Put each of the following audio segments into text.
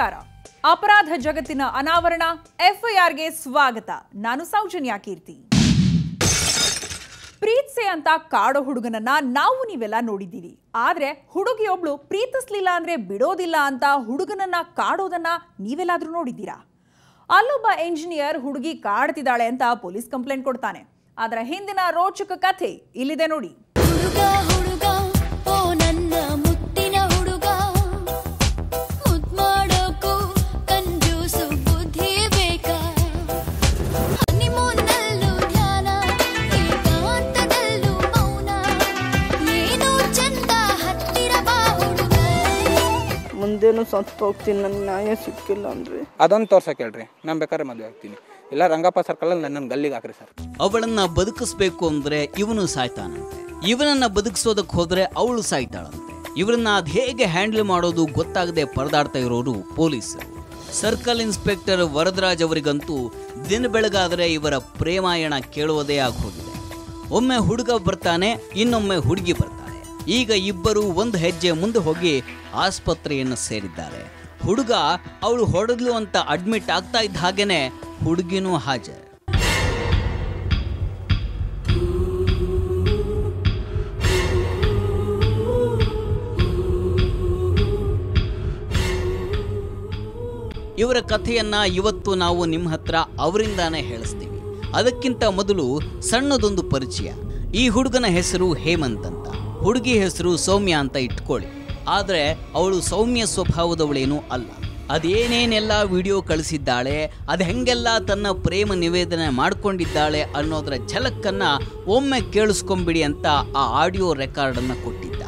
ನಮಸ್ಕಾರ. ಅಪರಾಧ ಜಗತ್ತಿನ ಅನಾವರಣ, ಎಫ್ಐಆರ್ಗೆ ಸ್ವಾಗತ. ನಾನು ಸೌಜನ್ಯ ಕೀರ್ತಿ. ಪ್ರೀತ್ಸೆ ಅಂತ ಕಾಡೋ ಹುಡುಗನನ್ನ ನಾವು ನೀವೆಲ್ಲ ನೋಡಿದ್ದೀವಿ ಆದ್ರೆ ಹುಡುಗಿಯೊಬ್ಳು ಪ್ರೀತಿಸ್ಲಿಲ್ಲ ಅಂದ್ರೆ ಬಿಡೋದಿಲ್ಲ ಅಂತ ಹುಡುಗನನ್ನ ಕಾಡೋದನ್ನ ನೀವೆಲ್ಲಾದ್ರೂ ನೋಡಿದ್ದೀರಾ? ಅಲ್ಲೊಬ್ಬ ಎಂಜಿನಿಯರ್ ಹುಡುಗಿ ಕಾಡ್ತಿದ್ದಾಳೆ ಅಂತ ಪೊಲೀಸ್ ಕಂಪ್ಲೇಂಟ್ ಕೊಡ್ತಾನೆ. ಅದರ ಹಿಂದಿನ ರೋಚಕ ಕಥೆ ಇಲ್ಲಿದೆ ನೋಡಿ. ಮುಂದೇನು ಸತ್ತು ಹೋಗ್ತೀನಿ ನನ್ನ ನ್ಯಾಯ ಸಿಕ್ಕಿಲ್ಲ ಅಂದ್ರೆ. ಅದೊಂದು ತೋರ್ಸಕ್ಕೆ ಹೇಳ್ರಿ ನಾನು ಬೇಕಾದ್ರೆ ಮದುವೆ ಆಗ್ತೀನಿ. ಇಲ್ಲ ರಂಗಪ್ಪ ಸರ್ಕಲಲ್ಲಿ ನನ್ನ ಗಲ್ಲಿಗೆ ಹಾಕ್ರಿ ಸರ್ ಅವಳನ್ನ ಬದುಕಿಸ್ಬೇಕು ಅಂದ್ರೆ ಇವನು ಸಾಯ್ತಾನಂತೆ. ಇವನನ್ನ ಬದುಕಿಸೋದಕ್ಕೆ ಹೋದ್ರೆ ಅವಳು ಸಾಯ್ತಾಳಂತೆ. ಇವರನ್ನ ಅದ್ ಹೇಗೆ ಹ್ಯಾಂಡಲ್ ಮಾಡೋದು ಗೊತ್ತಾಗದೆ ಪರದಾಡ್ತಾ ಇರೋರು ಪೊಲೀಸ್ ಸರ್ಕಲ್ ಇನ್ಸ್ಪೆಕ್ಟರ್ ವರದರಾಜ್ ಅವರಿಗಂತೂ ದಿನ ಬೆಳಗಾದ್ರೆ ಇವರ ಪ್ರೇಮಾಯಣ ಕೇಳುವುದೇ ಆಗೋಗಿದೆ ಒಮ್ಮೆ ಹುಡುಗ ಬರ್ತಾನೆ ಇನ್ನೊಮ್ಮೆ ಹುಡುಗಿ ಬರ್ತಾಳೆ ಈಗ ಇಬ್ಬರು ಒಂದು ಹೆಜ್ಜೆ ಮುಂದೆ ಹೋಗಿ ಆಸ್ಪತ್ರೆಯನ್ನು ಸೇರಿದ್ದಾರೆ. ಹುಡುಗ ಅವಳು ಹೊಡೆದ್ಲು ಅಂತ ಅಡ್ಮಿಟ್ ಆಗ್ತಾ ಇದ್ದ ಹಾಗೇನೆ ಹುಡುಗಿನೂ ಹಾಜರ್. ಇವರ ಕಥೆಯನ್ನ ಇವತ್ತು ನಾವು ನಿಮ್ಮ ಹತ್ರ ಅವರಿಂದಾನೇ ಹೇಳಿಸ್ತೀವಿ. ಅದಕ್ಕಿಂತ ಮೊದಲು ಸಣ್ಣದೊಂದು ಪರಿಚಯ. ಈ ಹುಡುಗನ ಹೆಸರು ಹೇಮಂತ್ ಹುಡುಗಿ ಹೆಸರು ಸೌಮ್ಯ ಅಂತ ಇಟ್ಕೊಳ್ಳಿ. ಆದರೆ ಅವಳು ಸೌಮ್ಯ ಸ್ವಭಾವದವಳೇನೂ ಅಲ್ಲ. ಅದೇನೇನೆಲ್ಲ ವಿಡಿಯೋ ಕಳಿಸಿದ್ದಾಳೆ, ಅದು ಹೆಂಗೆಲ್ಲ ತನ್ನ ಪ್ರೇಮ ನಿವೇದನೆ ಮಾಡಿಕೊಂಡಿದ್ದಾಳೆ ಅನ್ನೋದರ ಝಲಕ್ಕನ್ನು ಒಮ್ಮೆ ಕೇಳಿಸ್ಕೊಂಬಿಡಿ ಅಂತ ಆ ಆಡಿಯೋ ರೆಕಾರ್ಡನ್ನು ಕೊಟ್ಟಿದ್ದ.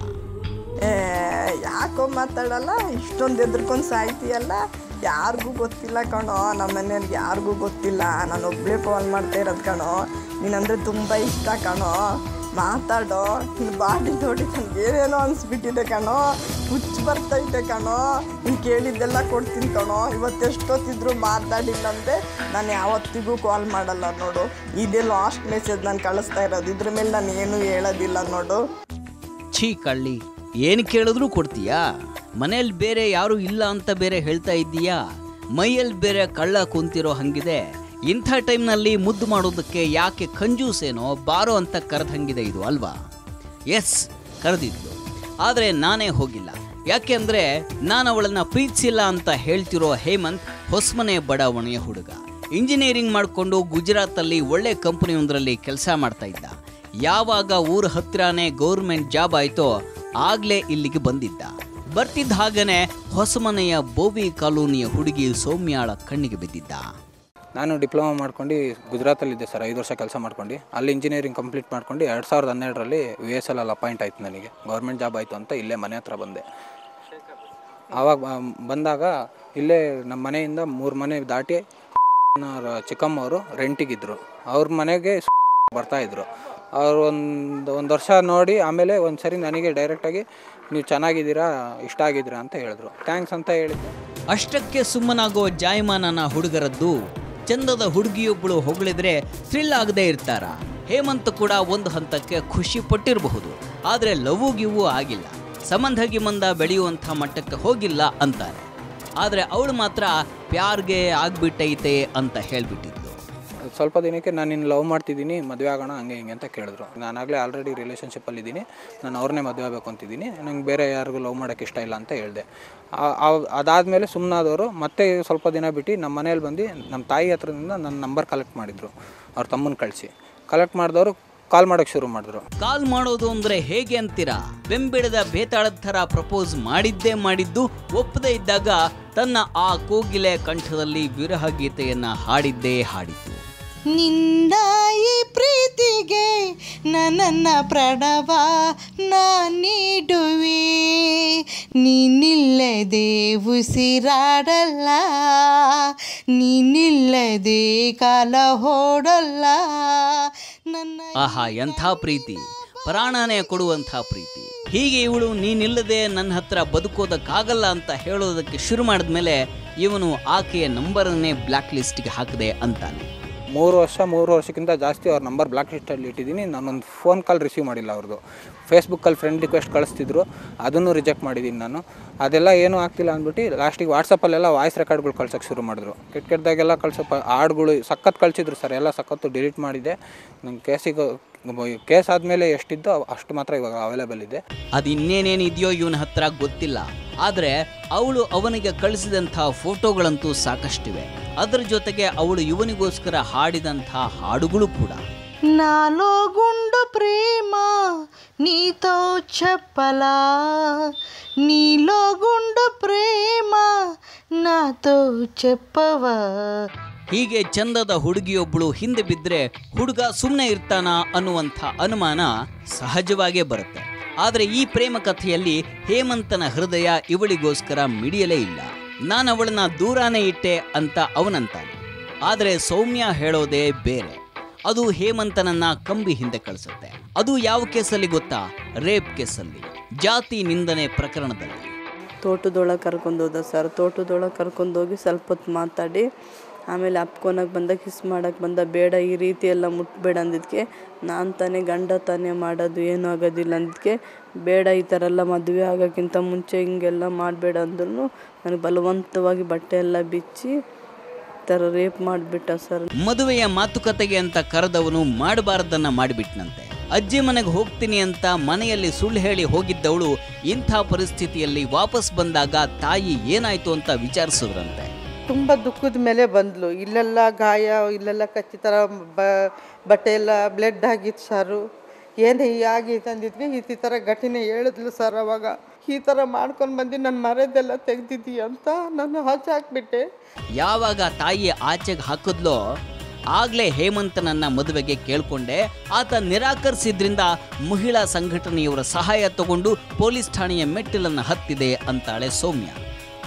ಯಾಕೋ ಮಾತಾಡಲ್ಲ? ಇಷ್ಟೊಂದು ಎದ್ರಕೊಂಡು ಸಾಯ್ತೀಯಲ್ಲ? ಯಾರಿಗೂ ಗೊತ್ತಿಲ್ಲ ಕಣೋ ನಮ್ಮ ಮನೆಯವ್ರಿಗೆ ಯಾರಿಗೂ ಗೊತ್ತಿಲ್ಲ. ನಾನು ಒಬ್ಬಳೇ ಫೋನ್ ಮಾಡ್ತಾ ಇರೋದು ಕಣೋ. ನೀನಂದರೆ ತುಂಬ ಇಷ್ಟ ಕಣೋ. ಮಾತಾಡೋ, ನಿನ್ನ ಬಾಡಿ ನೋಡಿ ನನಗೆ ಏನೇನೋ ಅನಿಸ್ಬಿಟ್ಟಿದೆ ಕಣೋ, ಹುಚ್ಚು ಬರ್ತೈತೆ ಕಣೋ, ನೀನು ಕೇಳಿದ್ದೆಲ್ಲ ಕೊಡ್ತೀನಿ ಕಣೋ ಇವತ್ತೆಷ್ಟೊತ್ತಿದ್ರು ಮಾತಾಡಿಲ್ಲ ಅಂದರೆ ನಾನು ಯಾವತ್ತಿಗೂ ಕಾಲ್ ಮಾಡಲ್ಲ ನೋಡು. ಇದೇ ಲಾಸ್ಟ್ ಮೆಸೇಜ್ ನಾನು ಕಳಿಸ್ತಾ ಇರೋದು. ಇದ್ರ ಮೇಲೆ ನಾನು ಏನೂ ಹೇಳೋದಿಲ್ಲ ನೋಡು. ಛೀ ಕಳ್ಳಿ, ಏನು ಕೇಳಿದ್ರು ಕೊಡ್ತೀಯಾ? ಮನೇಲಿ ಬೇರೆ ಯಾರು ಇಲ್ಲ ಅಂತ ಬೇರೆ ಹೇಳ್ತಾ ಇದ್ದೀಯಾ? ಮೈಯಲ್ಲಿ ಬೇರೆ ಕಳ್ಳ ಕುಂತಿರೋ ಹಂಗಿದೆ. ಇಂಥ ಟೈಮ್ನಲ್ಲಿ ಮುದ್ದು ಮಾಡೋದಕ್ಕೆ ಯಾಕೆ ಕಂಜೂಸೇನೋ ಬಾರೋ ಅಂತ ಕರೆದಂಗಿದೆ ಇದು ಅಲ್ವಾ? ಎಸ್ ಕರೆದಿದ್ಲು ಆದರೆ ನಾನೇ ಹೋಗಿಲ್ಲ. ಯಾಕೆ ಅಂದರೆ ನಾನು ಅವಳನ್ನು ಪ್ರೀತಿಸಿಲ್ಲ ಅಂತ ಹೇಳ್ತಿರೋ ಹೇಮಂತ್ ಹೊಸ್ಮನೆ ಬಡಾವಣೆಯ ಹುಡುಗ. ಇಂಜಿನಿಯರಿಂಗ್ ಮಾಡಿಕೊಂಡು ಗುಜರಾತಲ್ಲಿ ಒಳ್ಳೆ ಕಂಪನಿಯೊಂದರಲ್ಲಿ ಕೆಲಸ ಮಾಡ್ತಾ ಇದ್ದ. ಯಾವಾಗ ಊರ ಹತ್ತಿರನೇ ಗೌರ್ಮೆಂಟ್ ಜಾಬ್ ಆಯಿತೋ ಆಗಲೇ ಇಲ್ಲಿಗೆ ಬಂದಿದ್ದ. ಬರ್ತಿದ್ದ ಹಾಗೇ ಹೊಸಮನೆಯ ಬೋವಿ ಕಾಲೋನಿಯ ಹುಡುಗಿ ಸೌಮ್ಯಾಳ ಕಣ್ಣಿಗೆ ಬಿದ್ದಿದ್ದ. ನಾನು ಡಿಪ್ಲೊಮಾ ಮಾಡ್ಕೊಂಡು ಗುಜರಾತಲ್ಲಿದ್ದೆ ಸರ್, ಐದು ವರ್ಷ ಕೆಲಸ ಮಾಡ್ಕೊಂಡು. ಅಲ್ಲಿ ಇಂಜಿನಿಯರಿಂಗ್ ಕಂಪ್ಲೀಟ್ ಮಾಡ್ಕೊಂಡು ಎರಡು ಸಾವಿರದ ಹನ್ನೆರಡರಲ್ಲಿ ವಿ ಎಸ್ ಎಲ್ ಅಲ್ಲಿ ಅಪಾಯಿಂಟ್ ಆಯಿತು ನನಗೆ. ಗೌರ್ಮೆಂಟ್ ಜಾಬ್ ಆಯಿತು ಅಂತ ಇಲ್ಲೇ ಮನೆ ಹತ್ರ ಬಂದೆ. ಆವಾಗ ಬಂದಾಗ ಇಲ್ಲೇ ನಮ್ಮ ಮನೆಯಿಂದ ಮೂರು ಮನೆ ದಾಟಿ ಅವ್ರ ಚಿಕ್ಕಮ್ಮವರು ರೆಂಟಿಗಿದ್ದರು ಅವ್ರ ಮನೆಗೆ ಬರ್ತಾಯಿದ್ರು ಅವ್ರು ಒಂದು ಒಂದು ವರ್ಷ ನೋಡಿ ಆಮೇಲೆ ಒಂದು ಸರಿ ನನಗೆ ಡೈರೆಕ್ಟಾಗಿ ನೀವು ಚೆನ್ನಾಗಿದ್ದೀರಾ, ಇಷ್ಟ ಆಗಿದ್ದೀರಾ ಅಂತ ಹೇಳಿದ್ರು. ಥ್ಯಾಂಕ್ಸ್ ಅಂತ ಹೇಳಿದ್ದೆ. ಅಷ್ಟಕ್ಕೆ ಸುಮ್ಮನಾಗೋ ಜಾಯಮಾನನ ಹುಡುಗರದ್ದು ಚಂದದ ಹುಡುಗಿಯೊಬ್ಬಳು ಹೊಗಳಿದ್ರೆ ಥ್ರಿಲ್ ಆಗದೆ ಇರ್ತಾರ? ಹೇಮಂತ್ ಕೂಡ ಒಂದು ಹಂತಕ್ಕೆ ಖುಷಿ ಪಟ್ಟಿರಬಹುದು, ಆದರೆ ಲವ್ ಗಿವು ಆಗಿಲ್ಲ. ಸಂಬಂಧ ಗಿಮಂದ ಬೆಳೆಯುವಂಥ ಮಟ್ಟಕ್ಕೆ ಹೋಗಿಲ್ಲ ಅಂತಾರೆ. ಆದರೆ ಅವಳು ಮಾತ್ರ ಪ್ಯಾರ್ಗೆ ಆಗ್ಬಿಟ್ಟೈತೆ ಅಂತ ಹೇಳ್ಬಿಟ್ಟಿದ್ಲು ಸ್ವಲ್ಪ ದಿನಕ್ಕೆ ನಾನು ನಿನ್ನ ಲವ್ ಮಾಡ್ತಿದ್ದೀನಿ, ಮದುವೆ ಆಗೋಣ, ಹಂಗೆ ಹಿಂಗೆ ಅಂತ ಕೇಳಿದ್ರು. ನಾನಾಗಲೇ ಆಲ್ರೆಡಿ ರಿಲೇಷನ್ಶಿಪ್ಪಲ್ಲಿ ಇದ್ದೀನಿ. ನಾನು ಅವ್ರನ್ನೇ ಮದುವೆ ಆಗಬೇಕು ಅಂತಿದ್ದೀನಿ. ನಂಗೆ ಬೇರೆ ಯಾರಿಗೂ ಲವ್ ಮಾಡೋಕ್ಕೆ ಇಷ್ಟ ಇಲ್ಲ ಅಂತ ಹೇಳಿದೆ. ಅದಾದಮೇಲೆ ಸುಮ್ಮನಾದವರು ಮತ್ತೆ ಸ್ವಲ್ಪ ದಿನ ಬಿಟ್ಟು ನಮ್ಮ ಮನೇಲಿ ಬಂದು ನಮ್ಮ ತಾಯಿ ಹತ್ರದಿಂದ ನನ್ನ ನಂಬರ್ ಕಲೆಕ್ಟ್ ಮಾಡಿದರು. ಅವ್ರ ತಮ್ಮನ ಕಳಿಸಿ. ಕಲೆಕ್ಟ್ ಮಾಡಿದವರು ಕಾಲ್ ಮಾಡೋಕ್ಕೆ ಶುರು ಮಾಡಿದ್ರು. ಕಾಲ್ ಮಾಡೋದು ಅಂದ್ರೆ ಹೇಗೆ ಅಂತೀರಾ? ಬೆಂಬಿಡದ ಬೇತಾಳದ ಥರ ಪ್ರಪೋಸ್ ಮಾಡಿದ್ದೇ ಮಾಡಿದ್ದು ಒಪ್ಪದೇ ಇದ್ದಾಗ ತನ್ನ ಆ ಕೋಗಿಲೆ ಕಂಠದಲ್ಲಿ ವಿರಹ ಗೀತೆಯನ್ನು ಹಾಡಿದ್ದೇ ಹಾಡಿತು ನಿನ್ನ ಈ ಪ್ರೀತಿಗೆ ನನ್ನ ಪ್ರಣವ ನಾ ನೀನಿಲ್ಲದೆ ಉಸಿರಾಡಲ್ಲ, ನೀನಿಲ್ಲದೆ ಕಾಲ ಹೋಡಲ್ಲ. ನನ್ನ ಆಹಾ, ಎಂಥ ಪ್ರೀತಿ. ಪ್ರಾಣನೇ ಕೊಡುವಂಥ ಪ್ರೀತಿ. ಹೀಗೆ ಇವಳು ನೀನಿಲ್ಲದೆ ನನ್ನ ಹತ್ರ ಬದುಕೋದಕ್ಕಾಗಲ್ಲ ಅಂತ ಹೇಳೋದಕ್ಕೆ ಶುರು ಮಾಡಿದ್ಮೇಲೆ ಇವನು ಆಕೆಯ ನಂಬರನ್ನೇ ಬ್ಲ್ಯಾಕ್ ಲಿಸ್ಟ್ಗೆ ಹಾಕಿದೆ ಅಂತಾನೆ. ಮೂರು ವರ್ಷ, ಮೂರು ವರ್ಷಕ್ಕಿಂತ ಜಾಸ್ತಿ ಅವ್ರ ನಂಬರ್ ಬ್ಲಾಕ್ ಲಿಸ್ಟಲ್ಲಿ ಇಟ್ಟಿದ್ದೀನಿ. ನಾನೊಂದು ಫೋನ್ ಕಾಲ್ ರಿಸೀವ್ ಮಾಡಿಲ್ಲ ಅವ್ರದ್ದು. ಫೇಸ್ಬುಕ್ಕಲ್ಲಿ ಫ್ರೆಂಡ್ ರಿಕ್ವೆಸ್ಟ್ ಕಳಿಸ್ತಿದ್ರು. ಅದನ್ನು ರಿಜೆಕ್ಟ್ ಮಾಡಿದ್ದೀನಿ ನಾನು. ಅದೆಲ್ಲ ಏನೂ ಆಗ್ತಿಲ್ಲ ಅಂದ್ಬಿಟ್ಟು ಲಾಸ್ಟಿಗೆ ವಾಟ್ಸಪ್ಪಲ್ಲೆಲ್ಲ ವಾಯ್ಸ್ ರೆಕಾರ್ಡ್ಗಳು ಕಳ್ಸೋಕ್ಕೆ ಶುರು ಮಾಡಿದ್ರು. ಕೆಟ್ಟ ಕೆಟ್ಟದಾಗೆಲ್ಲ ಕಳ್ಸೋ ಹಾಡುಗಳು ಸಖತ್ ಕಳಿಸಿದ್ರು ಸರ್ ಎಲ್ಲ ಸಖತ್ತು ಡಿಲೀಟ್ ಮಾಡಿದೆ. ನನ್ನ ಕೇಸಿಗೆ ಕೇಸ್ ಆದಮೇಲೆ ಎಷ್ಟಿದ್ದೋ ಅಷ್ಟು ಮಾತ್ರ ಇವಾಗ ಅವೈಲೇಬಲ್ ಇದೆ. ಅದು ಇನ್ನೇನೇನಿದೆಯೋ ಇವನ ಹತ್ರ ಗೊತ್ತಿಲ್ಲ. ಆದರೆ ಅವಳು ಅವನಿಗೆ ಕಳಿಸಿದಂಥ ಫೋಟೋಗಳಂತೂ ಸಾಕಷ್ಟಿವೆ. ಅದರ ಜೊತೆಗೆ ಅವಳು ಇವನಿಗೋಸ್ಕರ ಹಾಡಿದಂಥ ಹಾಡುಗಳು ಕೂಡ నాలో గుండు ప్రేమ నీతో చెప్పలా నీలో గుండు ప్రేమ నాతో చెప్పవా ಹೀಗೆ ಚಂದದ ಹುಡುಗಿಯೊಬ್ಬಳು ಹಿಂದೆ ಬಿದ್ದರೆ ಹುಡುಗ ಸುಮ್ಮನೆ ಇರ್ತಾನ ಅನ್ನುವಂಥ ಅನುಮಾನ ಸಹಜವಾಗೇ ಬರುತ್ತೆ ಆದರೆ ಈ ಪ್ರೇಮ ಕಥೆಯಲ್ಲಿ ಹೇಮಂತನ ಹೃದಯ ಇವಳಿಗೋಸ್ಕರ ಮಿಡಿಯಲೇ ಇಲ್ಲ ನಾನು ಅವಳನ್ನ ದೂರಾನೇ ಇಟ್ಟೆ ಅಂತ ಅವನಂತಾನೆ. ಆದರೆ ಸೌಮ್ಯ ಹೇಳೋದೇ ಬೇರೆ. ಅದು ಹೇಮಂತನನ್ನ ಕಂಬಿ ಹಿಂದೆ ಕಳಿಸುತ್ತೆ. ಅದು ಯಾವ ಕೇಸಲ್ಲಿ ಗೊತ್ತಾ? ರೇಪ್ ಕೇಸಲ್ಲಿ. ಜಾತಿ ನಿಂದನೆ ಪ್ರಕರಣದಲ್ಲಿ. ತೋಟದೊಳಗೆ ಕರ್ಕೊಂಡೋದ ಸರ್. ತೋಟದೊಳಗೆ ಕರ್ಕೊಂಡೋಗಿ ಸ್ವಲ್ಪ ಹೊತ್ತು ಮಾತಾಡಿ, ಆಮೇಲೆ ಅಪ್ಕೊನಕ್ಕೆ ಬಂದ, ಕಿಸ್ ಮಾಡೋಕ್ಕೆ ಬಂದ, ಬೇಡ ಈ ರೀತಿ ಎಲ್ಲ ಮುಟ್ಬೇಡ ಅಂದಿದ್ದಕ್ಕೆ ನಾನು ತಾನೇ ಗಂಡ ತಾನೇ ಮಾಡೋದು ಏನೂ ಆಗೋದಿಲ್ಲ ಅಂದಿದ್ದಕ್ಕೆ ಬೇಡ ಈ ಥರ ಎಲ್ಲ ಮದುವೆ ಆಗೋಕ್ಕಿಂತ ಮುಂಚೆ ಹಿಂಗೆಲ್ಲ ಮಾಡಬೇಡ ಅಂದ್ರೂ ನನಗೆ ಬಲವಂತವಾಗಿ ಬಟ್ಟೆ ಎಲ್ಲ ಬಿಚ್ಚಿ ತರ ಥರ ರೇಪ್ ಮಾಡಿಬಿಟ್ಟ ಸರ್ ಮದುವೆಯ ಮಾತುಕತೆಗೆ ಅಂತ ಕರೆದವನು ಮಾಡಬಾರ್ದನ್ನ ಮಾಡಿಬಿಟ್ನಂತೆ. ಅಜ್ಜಿ ಮನೆಗೆ ಹೋಗ್ತೀನಿ ಅಂತ ಮನೆಯಲ್ಲಿ ಸುಳ್ಳು ಹೇಳಿ ಹೋಗಿದ್ದವಳು ಇಂಥ ಪರಿಸ್ಥಿತಿಯಲ್ಲಿ ವಾಪಸ್ ಬಂದಾಗ ತಾಯಿ ಏನಾಯ್ತು ಅಂತ ವಿಚಾರಿಸಿದ್ರಂತೆ. ತುಂಬ ದುಃಖದ ಮೇಲೆ ಬಂದ್ಲು. ಇಲ್ಲೆಲ್ಲ ಗಾಯ ಇಲ್ಲೆಲ್ಲ ಕಚ್ಚಿ ಥರ ಬ ಬಟ್ಟೆ ಎಲ್ಲ ಬ್ಲಡ್ ಆಗಿತ್ತು ಸಾರು ಏನೇ ಹೀಗಾಗಿ ತಂದಿದ್ವಿ ಈ ತರ ಘಟನೆ ಹೇಳಿದ್ಲು ಸರ್ ಅವಾಗ. ಈ ಥರ ಮಾಡ್ಕೊಂಡು ಬಂದು ನನ್ನ ಮರದೆಲ್ಲ ತೆಗ್ದಿದ್ದೀಯ ಅಂತ ನಾನು ಆಚೆ ಹಾಕ್ಬಿಟ್ಟೆ. ಯಾವಾಗ ತಾಯಿ ಆಚೆಗೆ ಹಾಕಿದ್ಲೋ ಆಗಲೇ ಹೇಮಂತನನ್ನ ಮದುವೆಗೆ ಕೇಳಿಕೊಂಡೆ. ಆತ ನಿರಾಕರಿಸಿದ್ರಿಂದ ಮಹಿಳಾ ಸಂಘಟನೆಯವರ ಸಹಾಯ ತಗೊಂಡು ಪೊಲೀಸ್ ಠಾಣೆಯ ಮೆಟ್ಟಿಲನ್ನು ಹತ್ತಿದೆ ಅಂತಾಳೆ ಸೌಮ್ಯ.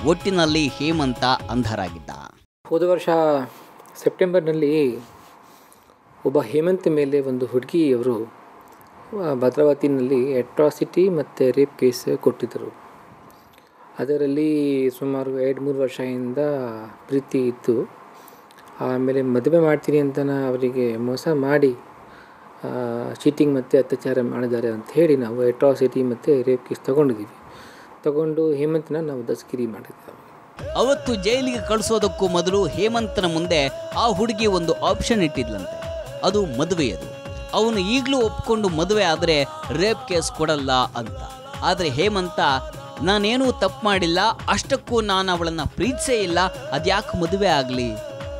ಒಟ್ಟಿನಲ್ಲಿ ಹೇಮಂತ ಅಂಧರಾಗಿದ್ದ. ಹೋದ ವರ್ಷ ಸೆಪ್ಟೆಂಬರ್ನಲ್ಲಿ ಒಬ್ಬ ಹೇಮಂತ್ ಮೇಲೆ ಒಂದು ಹುಡುಗಿಯವರು ಭದ್ರಾವತಿನಲ್ಲಿ ಅಟ್ರಾಸಿಟಿ ಮತ್ತು ರೇಪ್ ಕೇಸ್ ಕೊಟ್ಟಿದ್ದರು. ಅದರಲ್ಲಿ ಸುಮಾರು ಎರಡು ಮೂರು ವರ್ಷದಿಂದ ಪ್ರೀತಿ ಇತ್ತು. ಆಮೇಲೆ ಮದುವೆ ಮಾಡ್ತೀನಿ ಅಂತ ಅವರಿಗೆ ಮೋಸ ಮಾಡಿ ಚೀಟಿಂಗ್ ಮತ್ತು ಅತ್ಯಾಚಾರ ಮಾಡಿದ್ದಾರೆ ಅಂತ ಹೇಳಿ ನಾವು ಅಟ್ರಾಸಿಟಿ ಮತ್ತು ರೇಪ್ ಕೇಸ್ ತೊಗೊಂಡಿದ್ದೀವಿ. ತಗೊಂಡು ಹೇಮಂತನ ನಾವು ದಸ್ಕಿರಿ ಮಾಡಿದ್ದೇವೆ ಅವತ್ತು ಜೈಲಿಗೆ ಕಳಿಸೋದಕ್ಕೂ ಮೊದಲು ಹೇಮಂತನ ಮುಂದೆ ಆ ಹುಡುಗಿ ಒಂದು ಆಪ್ಷನ್ ಇಟ್ಟಿದ್ಲಂತೆ. ಅದು ಮದುವೆಯದು. ಅವನು ಈಗಲೂ ಒಪ್ಕೊಂಡು ಮದುವೆ ಆದರೆ ರೇಪ್ ಕೇಸ್ ಕೊಡಲ್ಲ ಅಂತ. ಆದರೆ ಹೇಮಂತ ನಾನೇನೂ ತಪ್ಪು ಮಾಡಿಲ್ಲ ಅಷ್ಟಕ್ಕೂ ನಾನು ಅವಳನ್ನು ಪ್ರೀತಿಸೇ ಇಲ್ಲ ಅದ್ಯಾಕೆ ಮದುವೆ ಆಗಲಿ?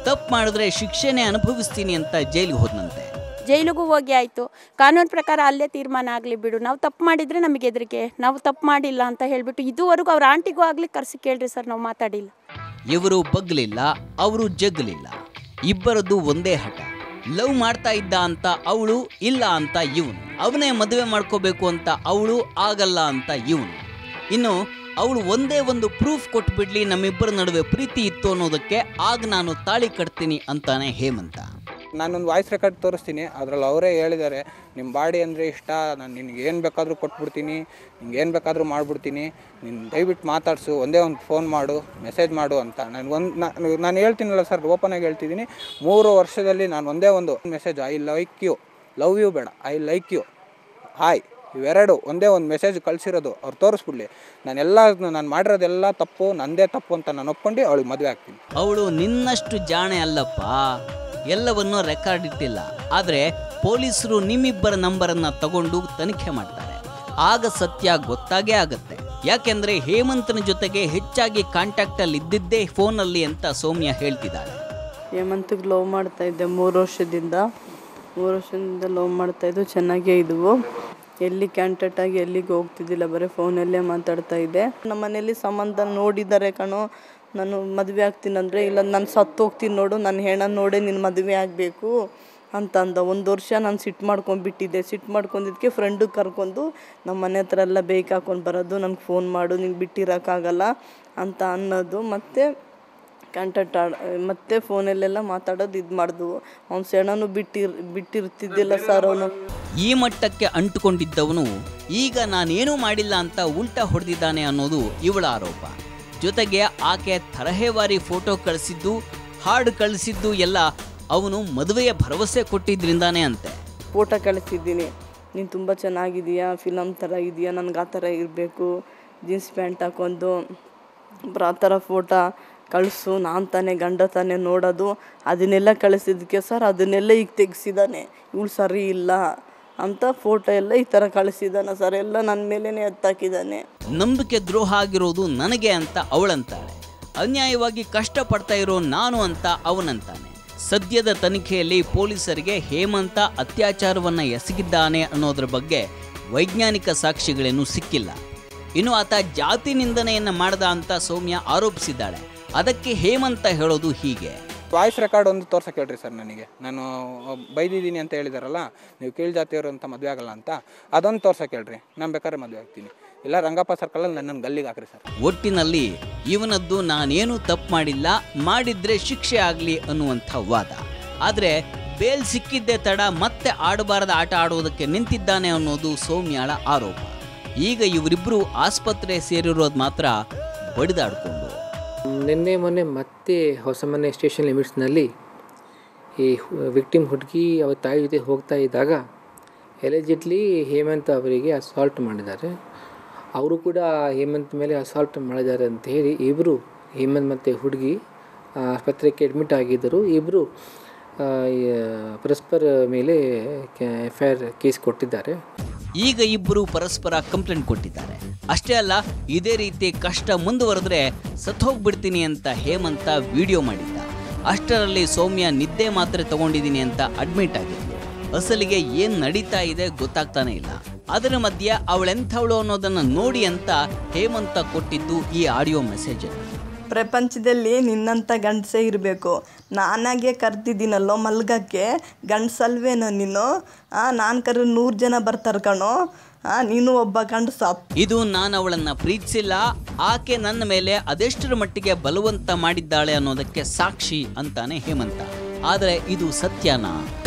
ತಪ್ಪು ಮಾಡಿದ್ರೆ ಶಿಕ್ಷೆನೇ ಅನುಭವಿಸ್ತೀನಿ ಅಂತ ಜೈಲಿಗೆ ಹೋದನಂತೆ. ಜೈಲಿಗೂ ಹೋಗಿ ಆಯಿತು. ಕಾನೂನು ಪ್ರಕಾರ ಅಲ್ಲೇ ತೀರ್ಮಾನ ಆಗಲಿ ಬಿಡು. ನಾವು ತಪ್ಪು ಮಾಡಿದರೆ ನಮಗೆ ಹೆದರಿಕೆ ನಾವು ತಪ್ಪು ಮಾಡಿಲ್ಲ ಅಂತ ಹೇಳಿಬಿಟ್ಟು ಇದುವರೆಗೂ ಅವ್ರ ಆಂಟಿಗೂ ಆಗಲಿ ಕರೆಸಿ ಕೇಳ್ರಿ ಸರ್ ನಾವು ಮಾತಾಡಿಲ್ಲ. ಇವರು ಬಗ್ಲಿಲ್ಲ ಅವರು ಜಗ್ಲಿಲ್ಲ. ಇಬ್ಬರದ್ದು ಒಂದೇ ಹಠ. ಲವ್ ಮಾಡ್ತಾ ಇದ್ದ ಅಂತ ಅವಳು, ಇಲ್ಲ ಅಂತ ಇವನು. ಅವನೇ ಮದುವೆ ಮಾಡ್ಕೋಬೇಕು ಅಂತ ಅವಳು, ಆಗಲ್ಲ ಅಂತ ಇವನು. ಇನ್ನು, ಅವಳು ಒಂದೇ ಒಂದು ಪ್ರೂಫ್ ಕೊಟ್ಬಿಡ್ಲಿ ನಮ್ಮಿಬ್ಬರ ನಡುವೆ ಪ್ರೀತಿ ಇತ್ತು ಅನ್ನೋದಕ್ಕೆ ಆಗ ನಾನು ತಾಳಿ ಕಟ್ತೀನಿ ಅಂತಾನೆ ಹೇಮಂತ. ನಾನೊಂದು ವಾಯ್ಸ್ ರೆಕಾರ್ಡ್ ತೋರಿಸ್ತೀನಿ. ಅದರಲ್ಲಿ ಅವರೇ ಹೇಳಿದ್ದಾರೆ ನಿಮ್ಮ ಬಾಡಿ ಅಂದರೆ ಇಷ್ಟ, ನಾನು ನಿನಗೆ ಏನು ಬೇಕಾದರೂ ಕೊಟ್ಬಿಡ್ತೀನಿ, ನಿಂಗೆ ಏನು ಬೇಕಾದರೂ ಮಾಡಿಬಿಡ್ತೀನಿ. ನಿನ್ನ ದಯವಿಟ್ಟು ಮಾತಾಡಿಸು, ಒಂದೇ ಒಂದು ಫೋನ್ ಮಾಡು ಮೆಸೇಜ್ ಮಾಡು ಅಂತ. ನಾನು ಒಂದು ನಾನು ಹೇಳ್ತೀನಲ್ಲ ಸರ್ ಓಪನಾಗಿ ಹೇಳ್ತಿದ್ದೀನಿ. ಮೂರು ವರ್ಷದಲ್ಲಿ ನಾನು ಒಂದೇ ಒಂದು message I like you love you ಬೇಡ ಐ ಲೈಕ್ ಯು ಹಾಯ್ ಇವೆರಡು ಒಂದೇ ಒಂದು ಮೆಸೇಜ್ ಕಳಿಸಿರೋದು, ಅವ್ರು ತೋರಿಸ್ಬಿಡ್ಲಿ. ನಾನೆಲ್ಲ ನಾನು ಮಾಡಿರೋದೆಲ್ಲ ತಪ್ಪು, ನಂದೇ ತಪ್ಪು ಅಂತ ನಾನು ಒಪ್ಕೊಂಡು ಅವಳಿಗೆ ಮದುವೆ ಆಗ್ತೀನಿ. ಅವಳು ನಿನ್ನಷ್ಟು ಜಾಣೆ ಅಲ್ಲಪ್ಪ. ಎಲ್ಲವನ್ನೂ ರೆಕಾರ್ಡ್ ಇಟ್ಟಿಲ್ಲ. ಆದರೆ ಪೊಲೀಸರು ನಿಮ್ಮಿಬ್ಬರ ನಂಬರನ್ನು ತಗೊಂಡು ತನಿಖೆ ಮಾಡ್ತಾರೆ. ಆಗ ಸತ್ಯ ಗೊತ್ತಾಗೇ ಆಗುತ್ತೆ. ಯಾಕೆಂದರೆ ಹೇಮಂತನ ಜೊತೆಗೆ ಹೆಚ್ಚಾಗಿ ಕಾಂಟ್ಯಾಕ್ಟಲ್ಲಿ ಇದ್ದಿದ್ದೇ ಫೋನಲ್ಲಿ ಅಂತ ಸೌಮ್ಯ ಹೇಳ್ತಿದ್ದಾಳೆ. ಹೇಮಂತಿಗೆ ಲವ್ ಮಾಡ್ತಾ ಇದ್ದೆ ಮೂರು ವರ್ಷದಿಂದ. ಮೂರು ವರ್ಷದಿಂದ ಲವ್ ಮಾಡ್ತಾ ಇದ್ದು ಚೆನ್ನಾಗೇ ಇದ್ವು. ಎಲ್ಲಿ ಕ್ಯಾಂಟ್ಯಾಕ್ಟ್ ಆಗಿ ಎಲ್ಲಿಗೆ ಹೋಗ್ತಿದ್ದಿಲ್ಲ, ಬರೀ ಫೋನಲ್ಲೇ ಮಾತಾಡ್ತಾ ಇದ್ದೆ. ನಮ್ಮ ಮನೇಲಿ ಸಂಬಂಧ ನೋಡಿದ್ದಾರೆ ಕಣೋ. ನಾನು ಮದುವೆ ಆಗ್ತೀನಿ ಅಂದರೆ, ಇಲ್ಲ, ನಾನು ಸತ್ತು ಹೋಗ್ತೀನಿ ನೋಡು ನನ್ನ ಹೆಣ ನೋಡೇ ನಿನ್ನ ಮದುವೆ ಆಗಬೇಕು ಅಂತ ಅಂದ. ಒಂದು ವರ್ಷ ನಾನು ಸಿಟ್ಟು ಮಾಡ್ಕೊಂಡ್ಬಿಟ್ಟಿದ್ದೆ. ಸಿಟ್ಟು ಮಾಡ್ಕೊಂಡಿದ್ದಕ್ಕೆ ಫ್ರೆಂಡಿಗೆ ಕರ್ಕೊಂಡು ನಮ್ಮ ಮನೆ ಹತ್ರ ಎಲ್ಲ ಬೇಕು ಹಾಕೊಂಡು ಬರೋದು, ನನಗೆ ಫೋನ್ ಮಾಡು ನಿಂಗೆ ಬಿಟ್ಟಿರೋಕ್ಕಾಗಲ್ಲ ಅಂತ ಅನ್ನೋದು. ಮತ್ತು ಕಾಂಟ್ಯಾಕ್ಟ್ ಆಡ, ಮತ್ತೆ ಫೋನಲ್ಲೆಲ್ಲ ಮಾತಾಡೋದು ಇದು ಮಾಡಿದ್ವು ಅವ್ನು ಸೆಣನು ಬಿಟ್ಟಿರ್ ಬಿಟ್ಟಿರ್ತಿದ್ದಿಲ್ಲ ಸರ್ ಅವನು. ಈ ಮಟ್ಟಕ್ಕೆ ಅಂಟುಕೊಂಡಿದ್ದವನು, ಈಗ ನಾನೇನೂ ಮಾಡಿಲ್ಲ ಅಂತ ಉಲ್ಟಾ ಹೊಡೆದಿದ್ದಾನೆ ಅನ್ನೋದು ಇವಳ ಆರೋಪ. ಜೊತೆಗೆ ಆಕೆ ತರಹೇವಾರಿ ಫೋಟೋ ಕಳಿಸಿದ್ದು, ಹಾಡು ಕಳಿಸಿದ್ದು ಎಲ್ಲ ಅವನು ಮದುವೆಯ ಭರವಸೆ ಕೊಟ್ಟಿದ್ರಿಂದಾನೇ ಅಂತೆ. ಫೋಟೋ ಕಳಿಸಿದ್ದೀನಿ. ನೀನು ತುಂಬ ಚೆನ್ನಾಗಿದೆಯಾ ಫಿಲಮ್ ಥರ ಇದೆಯಾ? ನನಗೆ ಆ ಥರ ಇರಬೇಕು. ಜೀನ್ಸ್ ಪ್ಯಾಂಟ್ ಹಾಕೊಂಡು ಆ ಥರ ಫೋಟೋ ಕಳಿಸು. ನಾನು ತಾನೇ, ಗಂಡ ತಾನೇ ನೋಡೋದು. ಅದನ್ನೆಲ್ಲ ಕಳಿಸಿದ್ದಕ್ಕೆ ಸರ್, ಅದನ್ನೆಲ್ಲ ಈಗ ತೆಗೆಸಿದ್ದಾನೆ ಇವಳು ಸರಿ ಇಲ್ಲ. ಅಂತ ಫೋಟೋ ಎಲ್ಲ ಈ ಥರ ಕಳಿಸಿದ್ದಾನೆ ಸರ್ ಎಲ್ಲ ನನ್ನ ಮೇಲೇ ಎತ್ತಾಕಿದ್ದಾನೆ. ನಂಬಿಕೆ ದ್ರೋಹ ಆಗಿರೋದು ನನಗೆ ಅಂತ ಅವಳಂತಾಳೆ. ಅನ್ಯಾಯವಾಗಿ ಕಷ್ಟಪಡ್ತಾ ಇರೋ ನಾನು ಅಂತ ಅವನಂತಾನೆ. ಸದ್ಯದ ತನಿಖೆಯಲ್ಲಿ ಪೊಲೀಸರಿಗೆ ಹೇಮಂತ ಅತ್ಯಾಚಾರವನ್ನ ಎಸಗಿದ್ದಾನೆ ಅನ್ನೋದ್ರ ಬಗ್ಗೆ ವೈಜ್ಞಾನಿಕ ಸಾಕ್ಷಿಗಳೇನೂ ಸಿಕ್ಕಿಲ್ಲ. ಇನ್ನು ಆತ ಜಾತಿ ನಿಂದನೆಯನ್ನ ಮಾಡದ ಅಂತ ಸೌಮ್ಯ ಆರೋಪಿಸಿದ್ದಾಳೆ. ಅದಕ್ಕೆ ಹೇಮಂತ ಹೇಳೋದು ಹೀಗೆ. ವಾಯ್ಸ್ ರೆಕಾರ್ಡ್ ಒಂದು ತೋರ್ಸಕ್ಕೆ ಹೇಳ್ರಿ ಸರ್ ನನಗೆ. ನಾನು ಬೈದಿದ್ದೀನಿ ಅಂತ ಹೇಳಿದಾರಲ್ಲ, ನೀವು ಕೀಳ್ ಜಾತಿಯವರು ಅಂತ ಮದುವೆ ಆಗಲ್ಲ ಅಂತ, ಅದೊಂದು ತೋರ್ಸಕ್ಕೆ ಹೇಳ್ರಿ ನಾನು ಬೇಕಾದ್ರೆ ಮದುವೆ ಆಗ್ತೀನಿ. ಇಲ್ಲ, ರಂಗಪ್ಪ ಸರ್ಕಲಲ್ಲಿ ನನ್ನನ್ನು ಗಲ್ಲಿಗೆ ಹಾಕ್ರಿ ಸರ್. ಒಟ್ಟಿನಲ್ಲಿ ಇವನದ್ದು ನಾನೇನು ತಪ್ಪು ಮಾಡಿಲ್ಲ, ಮಾಡಿದ್ರೆ ಶಿಕ್ಷೆ ಆಗಲಿ ಅನ್ನುವಂಥ ವಾದ. ಆದರೆ ಬೇಲ್ ಸಿಕ್ಕಿದ್ದೇ ತಡ, ಮತ್ತೆ ಆಡಬಾರದ ಆಟ ಆಡುವುದಕ್ಕೆ ನಿಂತಿದ್ದಾನೆ ಅನ್ನೋದು ಸೌಮ್ಯಾಳ ಆರೋಪ. ಈಗ ಇವರಿಬ್ಬರು ಆಸ್ಪತ್ರೆ ಸೇರಿರೋದು ಮಾತ್ರ ಬಡಿದಾಡ್ಕೊಂಡು. ನಿನ್ನೆ ಮೊನ್ನೆ ಮತ್ತೆ ಹೊಸಮನೆ ಸ್ಟೇಷನ್ ಲಿಮಿಟ್ಸ್ನಲ್ಲಿ ಈ ವಿಕ್ಟಿಮ್ ಹುಡುಗಿ ಅವ್ರ ತಾಯಿ ಜೊತೆ ಹೋಗ್ತಾ ಇದ್ದಾಗ ಎಲೆಜಿಟ್ಲಿ ಹೇಮಂತ್ ಅವರಿಗೆ ಅಸಾಲ್ಟ್ ಮಾಡಿದ್ದಾರೆ. ಅವರು ಕೂಡ ಹೇಮಂತ್ ಮೇಲೆ ಅಸಾಲ್ಟ್ ಮಾಡಿದ್ದಾರೆ ಅಂತ ಹೇಳಿ ಇಬ್ಬರು ಹೇಮಂತ್ ಮತ್ತು ಹುಡುಗಿ ಆಸ್ಪತ್ರೆಗೆ ಅಡ್ಮಿಟ್ ಆಗಿದ್ದರು. ಇಬ್ಬರು ಪರಸ್ಪರ ಮೇಲೆ ಎಫ್ ಐ ಆರ್ ಕೇಸ್ ಕೊಟ್ಟಿದ್ದಾರೆ. ಈಗ ಇಬ್ಬರು ಪರಸ್ಪರ ಕಂಪ್ಲೇಂಟ್ ಕೊಟ್ಟಿದ್ದಾರೆ. ಅಷ್ಟೇ ಅಲ್ಲ, ಇದೇ ರೀತಿ ಕಷ್ಟ ಮುಂದುವರೆದ್ರೆ ಸತ್ತೋಗ್ಬಿಡ್ತೀನಿ ಅಂತ ಹೇಮಂತ ವಿಡಿಯೋ ಮಾಡಿದ್ದ. ಅಷ್ಟರಲ್ಲಿ ಸೌಮ್ಯ ನಿದ್ದೆ ಮಾತ್ರ ತಗೊಂಡಿದ್ದೀನಿ ಅಂತ ಅಡ್ಮಿಟ್ ಆಗಿದ್ಲು. ಅಸಲಿಗೆ ಏನ್ ನಡೀತಾ ಇದೆ ಗೊತ್ತಾಗ್ತಾನೆ ಇಲ್ಲ. ಅದರ ಮಧ್ಯೆ ಅವಳೆಂಥವಳು ಅನ್ನೋದನ್ನ ನೋಡಿ ಅಂತ ಹೇಮಂತ ಕೊಟ್ಟಿದ್ದು ಈ ಆಡಿಯೋ ಮೆಸೇಜ್ ಪ್ರಪಂಚದಲ್ಲಿ ನಿನ್ನಂಥ ಗಂಡಸೇ ಇರಬೇಕು. ನಾನಾಗೆ ಕರ್ತಿದ್ದೀನಲ್ಲೋ ಮಲ್ಗಕ್ಕೆ. ಗಂಡಸಲ್ವೇನೋ ನೀನು? ನಾನು ಕರೆ ನೂರು ಜನ ಬರ್ತಾರೆ ಕಣೋ. ನೀನು ಒಬ್ಬ ಗಂಡಸ. ಇದು ನಾನು ಅವಳನ್ನ ಪ್ರೀತಿಸಿಲ್ಲ. ಆಕೆ ನನ್ನ ಮೇಲೆ ಅದೆಷ್ಟರ ಮಟ್ಟಿಗೆ ಬಲವಂತ ಮಾಡಿದ್ದಾಳೆ ಅನ್ನೋದಕ್ಕೆ ಸಾಕ್ಷಿ ಅಂತಾನೆ ಹೇಮಂತ. ಆದರೆ ಇದು ಸತ್ಯನಾ?